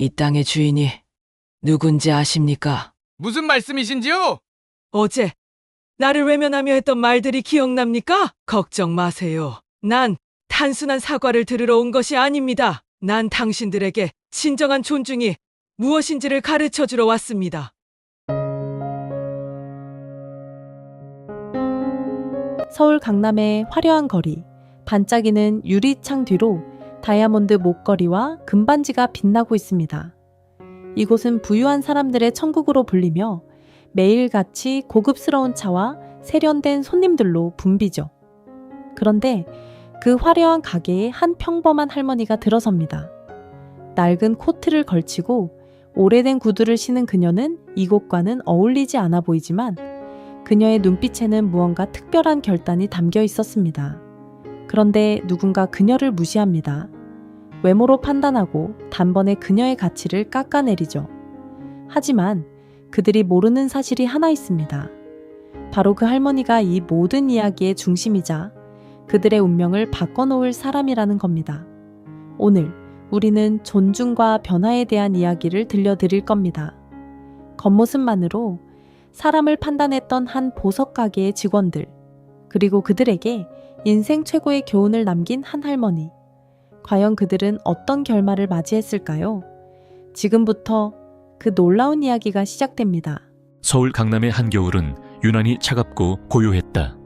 이 땅의 주인이 누군지 아십니까? 무슨 말씀이신지요? 어제 나를 외면하며 했던 말들이 기억납니까? 걱정 마세요. 난 단순한 사과를 들으러 온 것이 아닙니다. 난 당신들에게 진정한 존중이 무엇인지를 가르쳐 주러 왔습니다. 서울 강남의 화려한 거리, 반짝이는 유리창 뒤로 다이아몬드 목걸이와 금반지가 빛나고 있습니다. 이곳은 부유한 사람들의 천국으로 불리며 매일같이 고급스러운 차와 세련된 손님들로 붐비죠. 그런데 그 화려한 가게에 한 평범한 할머니가 들어섭니다. 낡은 코트를 걸치고 오래된 구두를 신은 그녀는 이곳과는 어울리지 않아 보이지만 그녀의 눈빛에는 무언가 특별한 결단이 담겨 있었습니다. 그런데 누군가 그녀를 무시합니다. 외모로 판단하고 단번에 그녀의 가치를 깎아내리죠. 하지만 그들이 모르는 사실이 하나 있습니다. 바로 그 할머니가 이 모든 이야기의 중심이자 그들의 운명을 바꿔놓을 사람이라는 겁니다. 오늘 우리는 존중과 변화에 대한 이야기를 들려드릴 겁니다. 겉모습만으로 사람을 판단했던 한 보석 가게의 직원들, 그리고 그들에게 인생 최고의 교훈을 남긴 한 할머니. 과연 그들은 어떤 결말을 맞이했을까요? 지금부터 그 놀라운 이야기가 시작됩니다. 서울 강남의 한겨울은 유난히 차갑고 고요했다.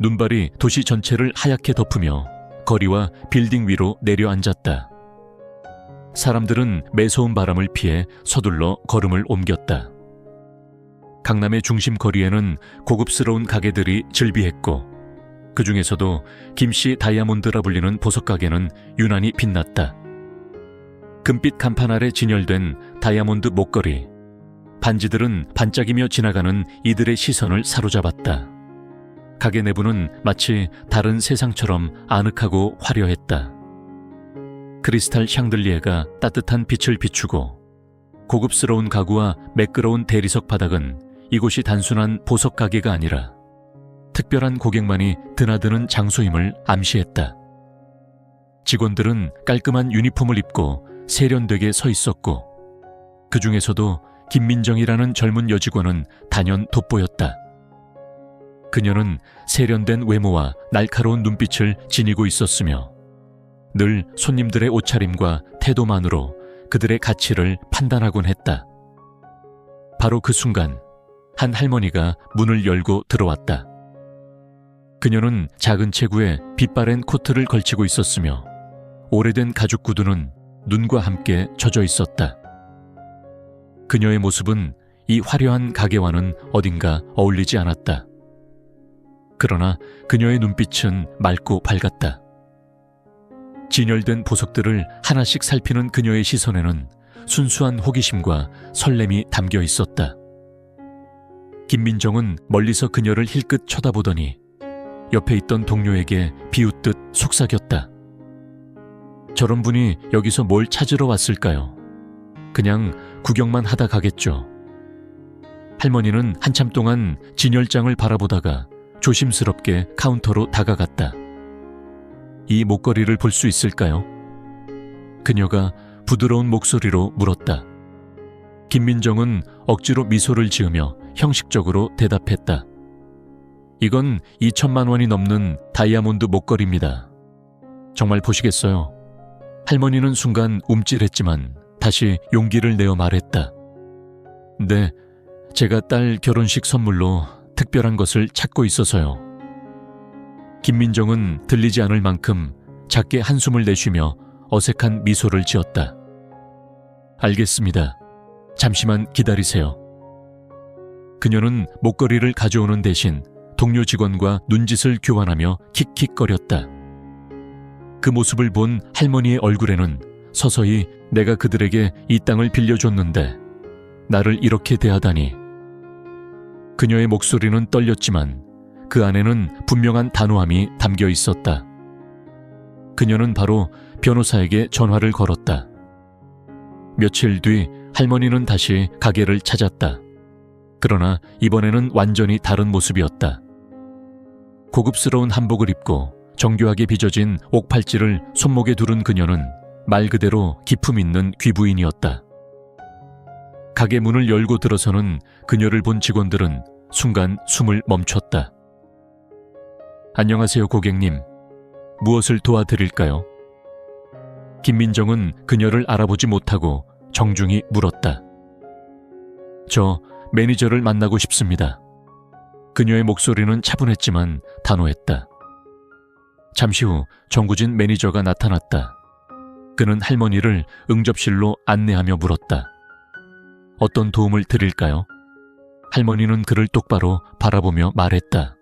눈발이 도시 전체를 하얗게 덮으며 거리와 빌딩 위로 내려앉았다. 사람들은 매서운 바람을 피해 서둘러 걸음을 옮겼다. 강남의 중심 거리에는 고급스러운 가게들이 즐비했고 그 중에서도 김씨 다이아몬드라 불리는 보석 가게는 유난히 빛났다. 금빛 간판 아래 진열된 다이아몬드 목걸이, 반지들은 반짝이며 지나가는 이들의 시선을 사로잡았다. 가게 내부는 마치 다른 세상처럼 아늑하고 화려했다. 크리스탈 샹들리에가 따뜻한 빛을 비추고 고급스러운 가구와 매끄러운 대리석 바닥은 이곳이 단순한 보석 가게가 아니라 특별한 고객만이 드나드는 장소임을 암시했다. 직원들은 깔끔한 유니폼을 입고 세련되게 서 있었고 그 중에서도 김민정이라는 젊은 여직원은 단연 돋보였다. 그녀는 세련된 외모와 날카로운 눈빛을 지니고 있었으며 늘 손님들의 옷차림과 태도만으로 그들의 가치를 판단하곤 했다. 바로 그 순간 한 할머니가 문을 열고 들어왔다. 그녀는 작은 체구에 빛바랜 코트를 걸치고 있었으며 오래된 가죽 구두는 눈과 함께 젖어 있었다. 그녀의 모습은 이 화려한 가게와는 어딘가 어울리지 않았다. 그러나 그녀의 눈빛은 맑고 밝았다. 진열된 보석들을 하나씩 살피는 그녀의 시선에는 순수한 호기심과 설렘이 담겨 있었다. 김민정은 멀리서 그녀를 힐끗 쳐다보더니 옆에 있던 동료에게 비웃듯 속삭였다. 저런 분이 여기서 뭘 찾으러 왔을까요? 그냥 구경만 하다 가겠죠. 할머니는 한참 동안 진열장을 바라보다가 조심스럽게 카운터로 다가갔다. 이 목걸이를 볼 수 있을까요? 그녀가 부드러운 목소리로 물었다. 김민정은 억지로 미소를 지으며 형식적으로 대답했다. 이건 2천만 원이 넘는 다이아몬드 목걸이입니다. 정말 보시겠어요? 할머니는 순간 움찔했지만 다시 용기를 내어 말했다. 네, 제가 딸 결혼식 선물로 특별한 것을 찾고 있어서요. 김민정은 들리지 않을 만큼 작게 한숨을 내쉬며 어색한 미소를 지었다. 알겠습니다. 잠시만 기다리세요. 그녀는 목걸이를 가져오는 대신 동료 직원과 눈짓을 교환하며 킥킥거렸다. 그 모습을 본 할머니의 얼굴에는 서서히 내가 그들에게 이 땅을 빌려줬는데 나를 이렇게 대하다니. 그녀의 목소리는 떨렸지만 그 안에는 분명한 단호함이 담겨 있었다. 그녀는 바로 변호사에게 전화를 걸었다. 며칠 뒤 할머니는 다시 가게를 찾았다. 그러나 이번에는 완전히 다른 모습이었다. 고급스러운 한복을 입고 정교하게 빚어진 옥팔찌를 손목에 두른 그녀는 말 그대로 기품 있는 귀부인이었다. 가게 문을 열고 들어서는 그녀를 본 직원들은 순간 숨을 멈췄다. 안녕하세요, 고객님. 무엇을 도와드릴까요? 김민정은 그녀를 알아보지 못하고 정중히 물었다. 저 매니저를 만나고 싶습니다. 그녀의 목소리는 차분했지만 단호했다. 잠시 후 정구진 매니저가 나타났다. 그는 할머니를 응접실로 안내하며 물었다. 어떤 도움을 드릴까요? 할머니는 그를 똑바로 바라보며 말했다.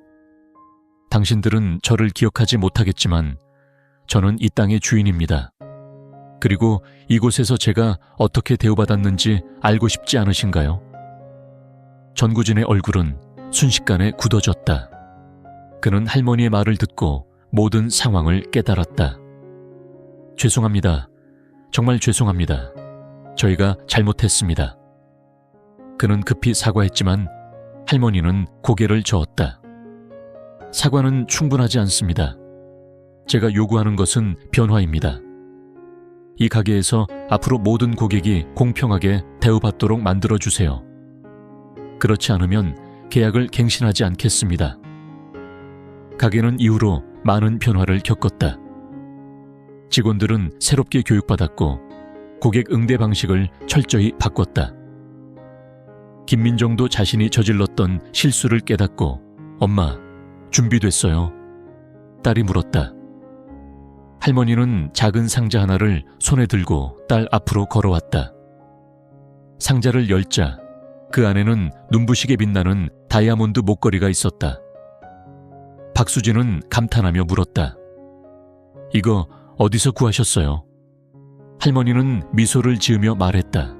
당신들은 저를 기억하지 못하겠지만 저는 이 땅의 주인입니다. 그리고 이곳에서 제가 어떻게 대우받았는지 알고 싶지 않으신가요? 전구진의 얼굴은 순식간에 굳어졌다. 그는 할머니의 말을 듣고 모든 상황을 깨달았다. 죄송합니다. 정말 죄송합니다. 저희가 잘못했습니다. 그는 급히 사과했지만 할머니는 고개를 저었다. 사과는 충분하지 않습니다. 제가 요구하는 것은 변화입니다. 이 가게에서 앞으로 모든 고객이 공평하게 대우받도록 만들어주세요. 그렇지 않으면 계약을 갱신하지 않겠습니다. 가게는 이후로 많은 변화를 겪었다. 직원들은 새롭게 교육받았고 고객 응대 방식을 철저히 바꿨다. 김민정도 자신이 저질렀던 실수를 깨닫고 엄마, 준비됐어요. 딸이 물었다. 할머니는 작은 상자 하나를 손에 들고 딸 앞으로 걸어왔다. 상자를 열자 그 안에는 눈부시게 빛나는 다이아몬드 목걸이가 있었다. 박수진은 감탄하며 물었다. 이거 어디서 구하셨어요? 할머니는 미소를 지으며 말했다.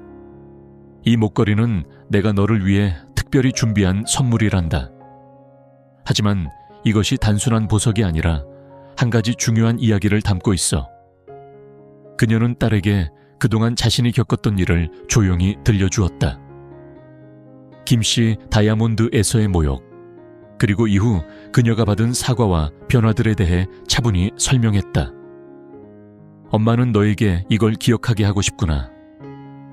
이 목걸이는 내가 너를 위해 특별히 준비한 선물이란다. 하지만 이것이 단순한 보석이 아니라 한 가지 중요한 이야기를 담고 있어. 그녀는 딸에게 그동안 자신이 겪었던 일을 조용히 들려주었다. 김씨 다이아몬드 에서의 모욕, 그리고 이후 그녀가 받은 사과와 변화들에 대해 차분히 설명했다. 엄마는 너에게 이걸 기억하게 하고 싶구나.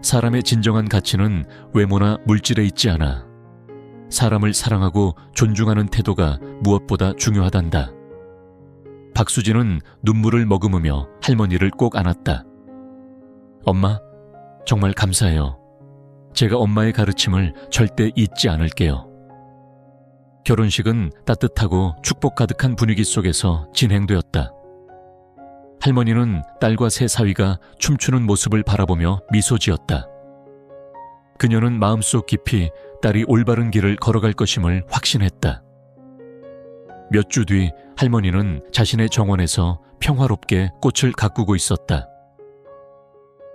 사람의 진정한 가치는 외모나 물질에 있지 않아. 사람을 사랑하고 존중하는 태도가 무엇보다 중요하단다. 박수진은 눈물을 머금으며 할머니를 꼭 안았다. 엄마, 정말 감사해요. 제가 엄마의 가르침을 절대 잊지 않을게요. 결혼식은 따뜻하고 축복 가득한 분위기 속에서 진행되었다. 할머니는 딸과 새 사위가 춤추는 모습을 바라보며 미소 지었다. 그녀는 마음속 깊이 딸이 올바른 길을 걸어갈 것임을 확신했다. 몇 주 뒤 할머니는 자신의 정원에서 평화롭게 꽃을 가꾸고 있었다.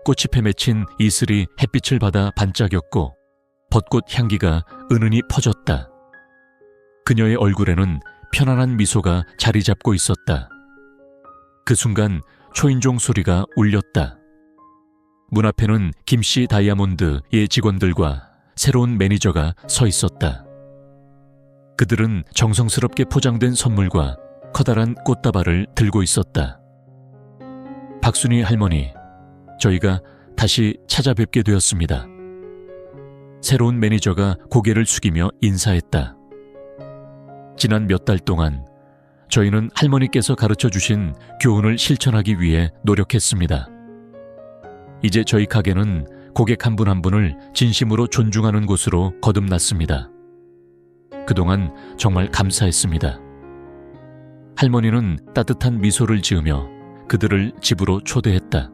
꽃잎에 맺힌 이슬이 햇빛을 받아 반짝였고 벚꽃 향기가 은은히 퍼졌다. 그녀의 얼굴에는 편안한 미소가 자리 잡고 있었다. 그 순간 초인종 소리가 울렸다. 문 앞에는 김씨 다이아몬드의 직원들과 새로운 매니저가 서 있었다. 그들은 정성스럽게 포장된 선물과 커다란 꽃다발을 들고 있었다. 박순희 할머니, 저희가 다시 찾아뵙게 되었습니다. 새로운 매니저가 고개를 숙이며 인사했다. 지난 몇 달 동안 저희는 할머니께서 가르쳐 주신 교훈을 실천하기 위해 노력했습니다. 이제 저희 가게는 고객 한 분한 분을 진심으로 존중하는 곳으로 거듭났습니다. 그동안 정말 감사했습니다. 할머니는 따뜻한 미소를 지으며 그들을 집으로 초대했다.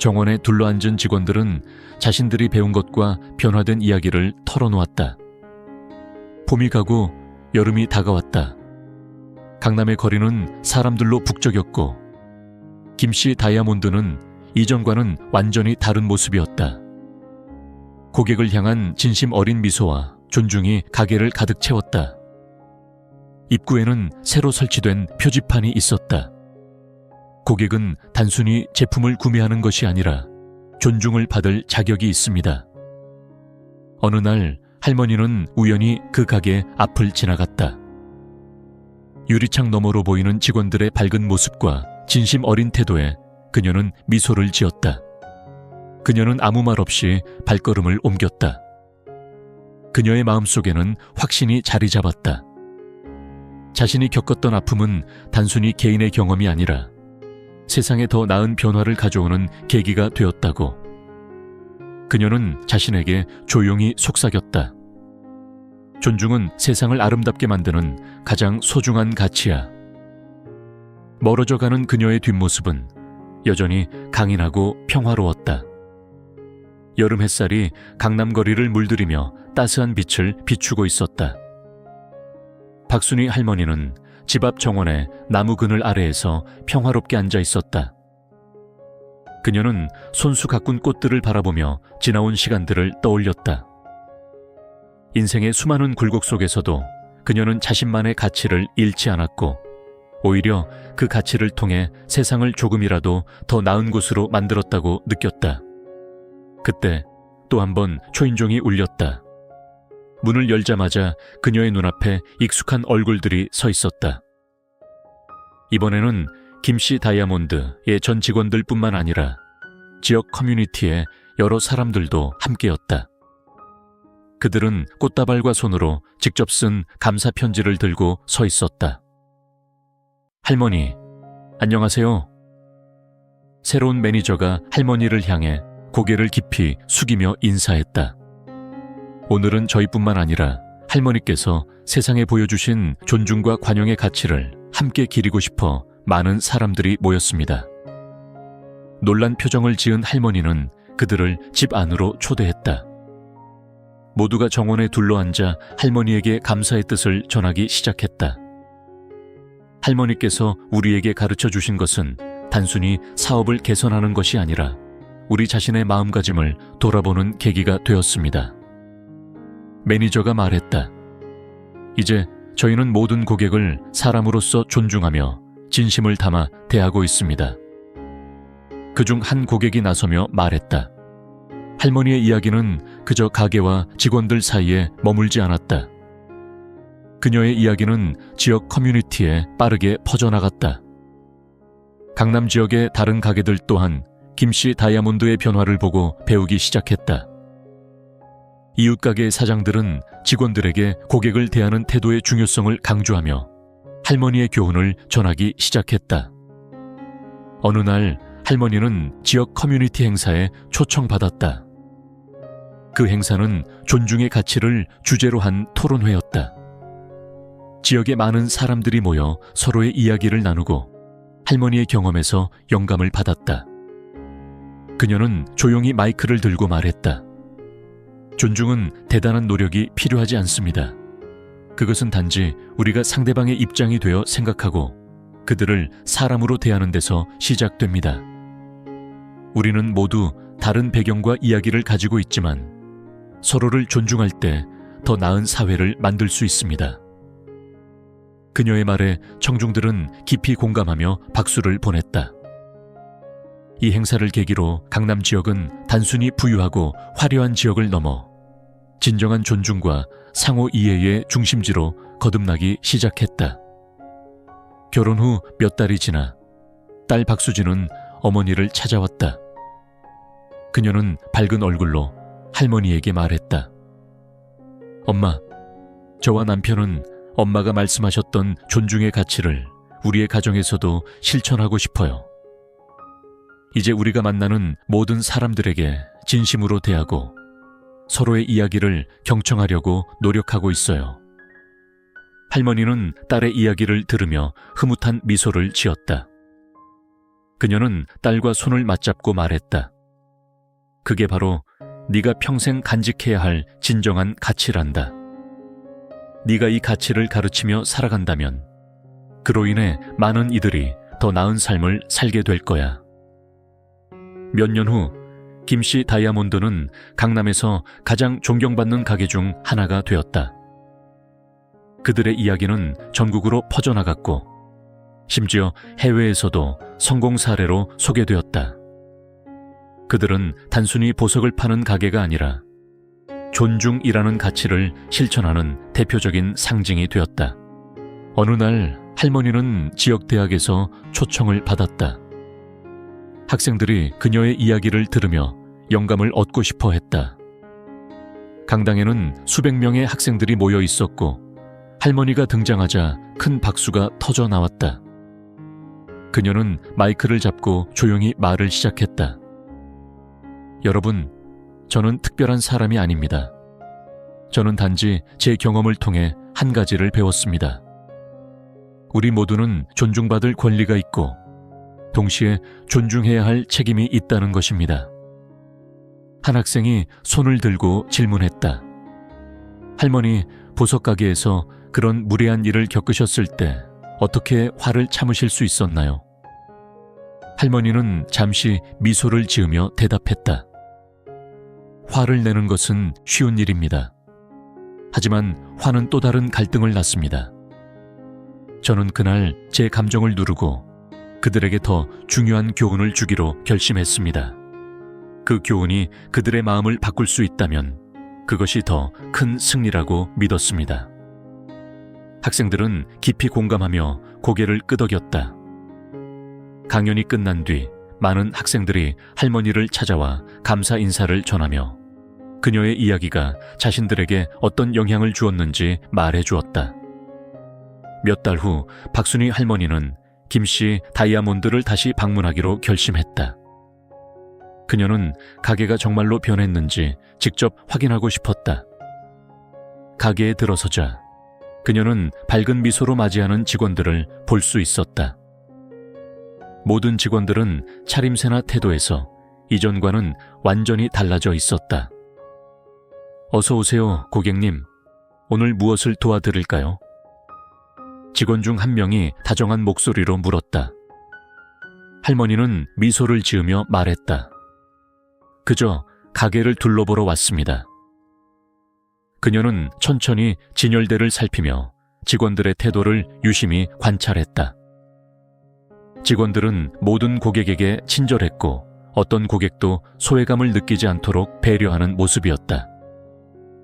정원에 둘러앉은 직원들은 자신들이 배운 것과 변화된 이야기를 털어놓았다. 봄이 가고 여름이 다가왔다. 강남의 거리는 사람들로 북적였고 김씨 다이아몬드는 이전과는 완전히 다른 모습이었다. 고객을 향한 진심 어린 미소와 존중이 가게를 가득 채웠다. 입구에는 새로 설치된 표지판이 있었다. 고객은 단순히 제품을 구매하는 것이 아니라 존중을 받을 자격이 있습니다. 어느 날 할머니는 우연히 그 가게 앞을 지나갔다. 유리창 너머로 보이는 직원들의 밝은 모습과 진심 어린 태도에 그녀는 미소를 지었다. 그녀는 아무 말 없이 발걸음을 옮겼다. 그녀의 마음속에는 확신이 자리 잡았다. 자신이 겪었던 아픔은 단순히 개인의 경험이 아니라 세상에 더 나은 변화를 가져오는 계기가 되었다고. 그녀는 자신에게 조용히 속삭였다. 존중은 세상을 아름답게 만드는 가장 소중한 가치야. 멀어져 가는 그녀의 뒷모습은 여전히 강인하고 평화로웠다. 여름 햇살이 강남 거리를 물들이며 따스한 빛을 비추고 있었다. 박순희 할머니는 집 앞 정원의 나무 그늘 아래에서 평화롭게 앉아 있었다. 그녀는 손수 가꾼 꽃들을 바라보며 지나온 시간들을 떠올렸다. 인생의 수많은 굴곡 속에서도 그녀는 자신만의 가치를 잃지 않았고 오히려 그 가치를 통해 세상을 조금이라도 더 나은 곳으로 만들었다고 느꼈다. 그때 또 한 번 초인종이 울렸다. 문을 열자마자 그녀의 눈앞에 익숙한 얼굴들이 서 있었다. 이번에는 김씨 다이아몬드의 전 직원들 뿐만 아니라 지역 커뮤니티의 여러 사람들도 함께였다. 그들은 꽃다발과 손으로 직접 쓴 감사 편지를 들고 서 있었다. 할머니, 안녕하세요. 새로운 매니저가 할머니를 향해 고개를 깊이 숙이며 인사했다. 오늘은 저희뿐만 아니라 할머니께서 세상에 보여주신 존중과 관용의 가치를 함께 기리고 싶어 많은 사람들이 모였습니다. 놀란 표정을 지은 할머니는 그들을 집 안으로 초대했다. 모두가 정원에 둘러앉아 할머니에게 감사의 뜻을 전하기 시작했다. 할머니께서 우리에게 가르쳐 주신 것은 단순히 사업을 개선하는 것이 아니라 우리 자신의 마음가짐을 돌아보는 계기가 되었습니다. 매니저가 말했다. 이제 저희는 모든 고객을 사람으로서 존중하며 진심을 담아 대하고 있습니다. 그중 한 고객이 나서며 말했다. 할머니의 이야기는 그저 가게와 직원들 사이에 머물지 않았다. 그녀의 이야기는 지역 커뮤니티에 빠르게 퍼져나갔다. 강남 지역의 다른 가게들 또한 김씨 다이아몬드의 변화를 보고 배우기 시작했다. 이웃가게 사장들은 직원들에게 고객을 대하는 태도의 중요성을 강조하며 할머니의 교훈을 전하기 시작했다. 어느 날 할머니는 지역 커뮤니티 행사에 초청받았다. 그 행사는 존중의 가치를 주제로 한 토론회였다. 지역의 많은 사람들이 모여 서로의 이야기를 나누고 할머니의 경험에서 영감을 받았다. 그녀는 조용히 마이크를 들고 말했다. 존중은 대단한 노력이 필요하지 않습니다. 그것은 단지 우리가 상대방의 입장이 되어 생각하고 그들을 사람으로 대하는 데서 시작됩니다. 우리는 모두 다른 배경과 이야기를 가지고 있지만 서로를 존중할 때 더 나은 사회를 만들 수 있습니다. 그녀의 말에 청중들은 깊이 공감하며 박수를 보냈다. 이 행사를 계기로 강남 지역은 단순히 부유하고 화려한 지역을 넘어 진정한 존중과 상호 이해의 중심지로 거듭나기 시작했다. 결혼 후 몇 달이 지나 딸 박수진은 어머니를 찾아왔다. 그녀는 밝은 얼굴로 할머니에게 말했다. 엄마, 저와 남편은 엄마가 말씀하셨던 존중의 가치를 우리의 가정에서도 실천하고 싶어요. 이제 우리가 만나는 모든 사람들에게 진심으로 대하고 서로의 이야기를 경청하려고 노력하고 있어요. 할머니는 딸의 이야기를 들으며 흐뭇한 미소를 지었다. 그녀는 딸과 손을 맞잡고 말했다. 그게 바로 네가 평생 간직해야 할 진정한 가치란다. 네가 이 가치를 가르치며 살아간다면 그로 인해 많은 이들이 더 나은 삶을 살게 될 거야. 몇 년 후 김씨 다이아몬드는 강남에서 가장 존경받는 가게 중 하나가 되었다. 그들의 이야기는 전국으로 퍼져나갔고 심지어 해외에서도 성공 사례로 소개되었다. 그들은 단순히 보석을 파는 가게가 아니라 존중이라는 가치를 실천하는 대표적인 상징이 되었다. 어느 날 할머니는 지역 대학에서 초청을 받았다. 학생들이 그녀의 이야기를 들으며 영감을 얻고 싶어 했다. 강당에는 수백 명의 학생들이 모여 있었고 할머니가 등장하자 큰 박수가 터져 나왔다. 그녀는 마이크를 잡고 조용히 말을 시작했다. 여러분, 저는 특별한 사람이 아닙니다. 저는 단지 제 경험을 통해 한 가지를 배웠습니다. 우리 모두는 존중받을 권리가 있고 동시에 존중해야 할 책임이 있다는 것입니다. 한 학생이 손을 들고 질문했다. 할머니, 보석 가게에서 그런 무례한 일을 겪으셨을 때 어떻게 화를 참으실 수 있었나요? 할머니는 잠시 미소를 지으며 대답했다. 화를 내는 것은 쉬운 일입니다. 하지만 화는 또 다른 갈등을 낳습니다. 저는 그날 제 감정을 누르고 그들에게 더 중요한 교훈을 주기로 결심했습니다. 그 교훈이 그들의 마음을 바꿀 수 있다면 그것이 더 큰 승리라고 믿었습니다. 학생들은 깊이 공감하며 고개를 끄덕였다. 강연이 끝난 뒤 많은 학생들이 할머니를 찾아와 감사 인사를 전하며 그녀의 이야기가 자신들에게 어떤 영향을 주었는지 말해 주었다. 몇 달 후 박순희 할머니는 김씨 다이아몬드를 다시 방문하기로 결심했다. 그녀는 가게가 정말로 변했는지 직접 확인하고 싶었다. 가게에 들어서자 그녀는 밝은 미소로 맞이하는 직원들을 볼 수 있었다. 모든 직원들은 차림새나 태도에서 이전과는 완전히 달라져 있었다. 어서 오세요, 고객님. 오늘 무엇을 도와드릴까요? 직원 중 한 명이 다정한 목소리로 물었다. 할머니는 미소를 지으며 말했다. 그저 가게를 둘러보러 왔습니다. 그녀는 천천히 진열대를 살피며 직원들의 태도를 유심히 관찰했다. 직원들은 모든 고객에게 친절했고 어떤 고객도 소외감을 느끼지 않도록 배려하는 모습이었다.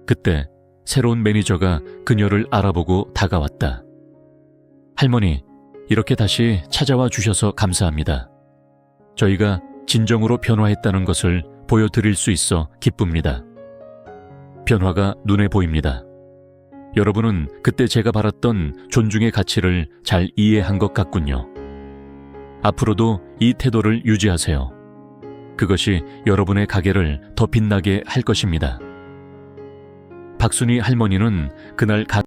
그때 새로운 매니저가 그녀를 알아보고 다가왔다. 할머니, 이렇게 다시 찾아와 주셔서 감사합니다. 저희가 진정으로 변화했다는 것을 보여드릴 수 있어 기쁩니다. 변화가 눈에 보입니다. 여러분은 그때 제가 바랐던 존중의 가치를 잘 이해한 것 같군요. 앞으로도 이 태도를 유지하세요. 그것이 여러분의 가게를 더 빛나게 할 것입니다. 박순희 할머니는 그날 가